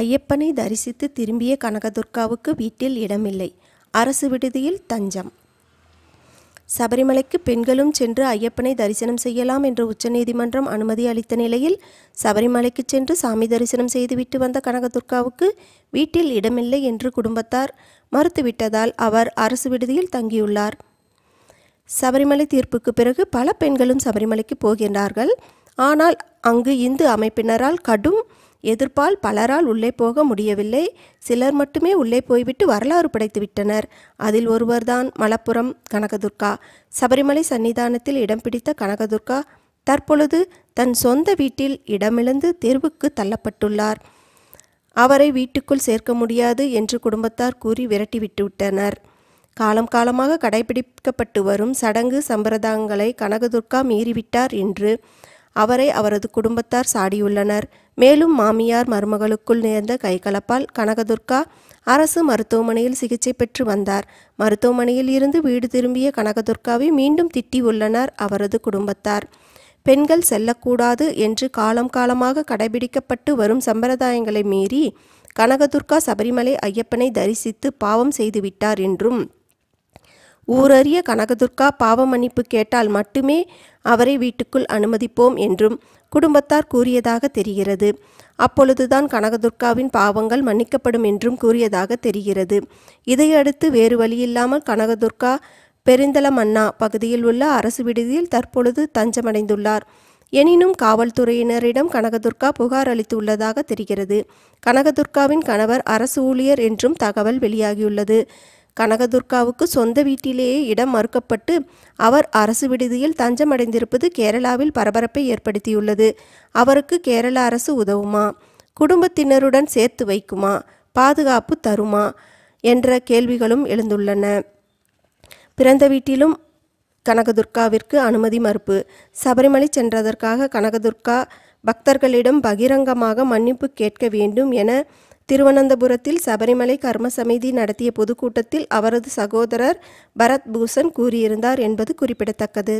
ஐயப்பனை தரிசித்து திரும்பிய கனகதுர்காவுக்கு வீட்டில் இடமில்லை. அரசு விடுதியில் தஞ்சம். சபரிமலைக்கு பெண்களும் சென்று ஐயப்பனை தரிசனம் செய்யலாம் என்று உச்சநீதிமன்றம் அனுமதி அளித்த நிலையில் சபரிமலைக்கு சென்று சாமி தரிசனம் செய்துவிட்டு வந்த கனகதுர்காவுக்கு வீட்டில் இடமில்லை என்று குடும்பத்தார் மறுத்துவிட்டதால் அவர் அரசு விடுதியில் தங்கியுள்ளார். சபரிமலை தீர்ப்புக்கு பிறகு பல பெண்களும் சபரிமலைக்கு போகின்றார்கள். ஆனால் அங்கு இந்து அமைப்பினரால் கடும் எதிர்ப்பால் பலரால் உள்ளே போக முடியவில்லை. சிலர் மட்டுமே உள்ளே போய்விட்டு வரலாறு படைத்துவிட்டனர். அதில் ஒருவர்தான் மலப்புரம் கனகதுர்கா. சபரிமலை சன்னிதானத்தில் இடம் பிடித்த கனகதுர்கா தற்பொழுது தன் சொந்த வீட்டில் இடமிழந்து தெருவுக்கு தள்ளப்பட்டுள்ளார். அவரை வீட்டுக்குள் சேர்க்க முடியாது என்று குடும்பத்தார் கூறி விரட்டிவிட்டுவிட்டனர் காலம் காலமாக கடைபிடிக்கப்பட்டு வரும் சடங்கு சம்பிரதாயங்களை கனகதுர்கா மீறிவிட்டார் என்று அவரை அவரது குடும்பத்தார் சாடியுள்ளனர். மேலும் மாமியார் மருமகளுக்குள் நேர்ந்த கைகலப்பால் கனகதுர்கா அரசு மருத்துவமனையில் சிகிச்சை பெற்று வந்தார். மருத்துவமனையில் இருந்து வீடு திரும்பிய கனகதுர்காவை மீண்டும் திட்டியுள்ளனர் அவரது குடும்பத்தார். பெண்கள் செல்லக்கூடாது என்று காலம் காலமாக கடைபிடிக்கப்பட்டு வரும் சம்பிரதாயங்களை மீறி கனகதுர்கா சபரிமலை ஐயப்பனை தரிசித்து பாவம் செய்துவிட்டார் என்றும் ஊரறிய கனகதுர்கா பாவ மன்னிப்பு கேட்டால் மட்டுமே அவரை வீட்டுக்குள் அனுமதிப்போம் என்றும் குடும்பத்தார் கூறியதாக தெரிகிறது. அப்பொழுதுதான் கனகதுர்காவின் பாவங்கள் மன்னிக்கப்படும் என்றும் கூறியதாக தெரிகிறது. இதையடுத்து வேறு வழியில்லாமல் கனகதுர்கா பெருந்தலமன்னா பகுதியில் உள்ள அரசு விடுதியில் தற்பொழுது தஞ்சமடைந்துள்ளார். எனினும் காவல்துறையினரிடம் கனகதுர்கா புகார் அளித்துள்ளதாக தெரிகிறது. கனகதுர்காவின் கணவர் அரசு ஊழியர் என்றும் தகவல் வெளியாகியுள்ளது. கனகதுர்காவுக்கு சொந்த வீட்டிலேயே இடம் மறுக்கப்பட்டு அவர் அரசு விடுதியில் தஞ்சமடைந்திருப்பது கேரளாவில் பரபரப்பை ஏற்படுத்தியுள்ளது. அவருக்கு கேரள அரசு உதவுமா? குடும்பத்தினருடன் சேர்த்து வைக்குமா? பாதுகாப்பு தருமா? என்ற கேள்விகளும் எழுந்துள்ளன. பிறந்த வீட்டிலும் கனகதுர்காவிற்கு அனுமதி மறுப்பு. சபரிமலை சென்றதற்காக கனகதுர்கா பக்தர்களிடம் பகிரங்கமாக மன்னிப்பு கேட்க வேண்டும் என திருவனந்தபுரத்தில் சபரிமலை கர்ம சமிதி நடத்திய பொதுக்கூட்டத்தில் அவரது சகோதரர் பரத் பூஷன் கூறியிருந்தார் என்பது குறிப்பிடத்தக்கது.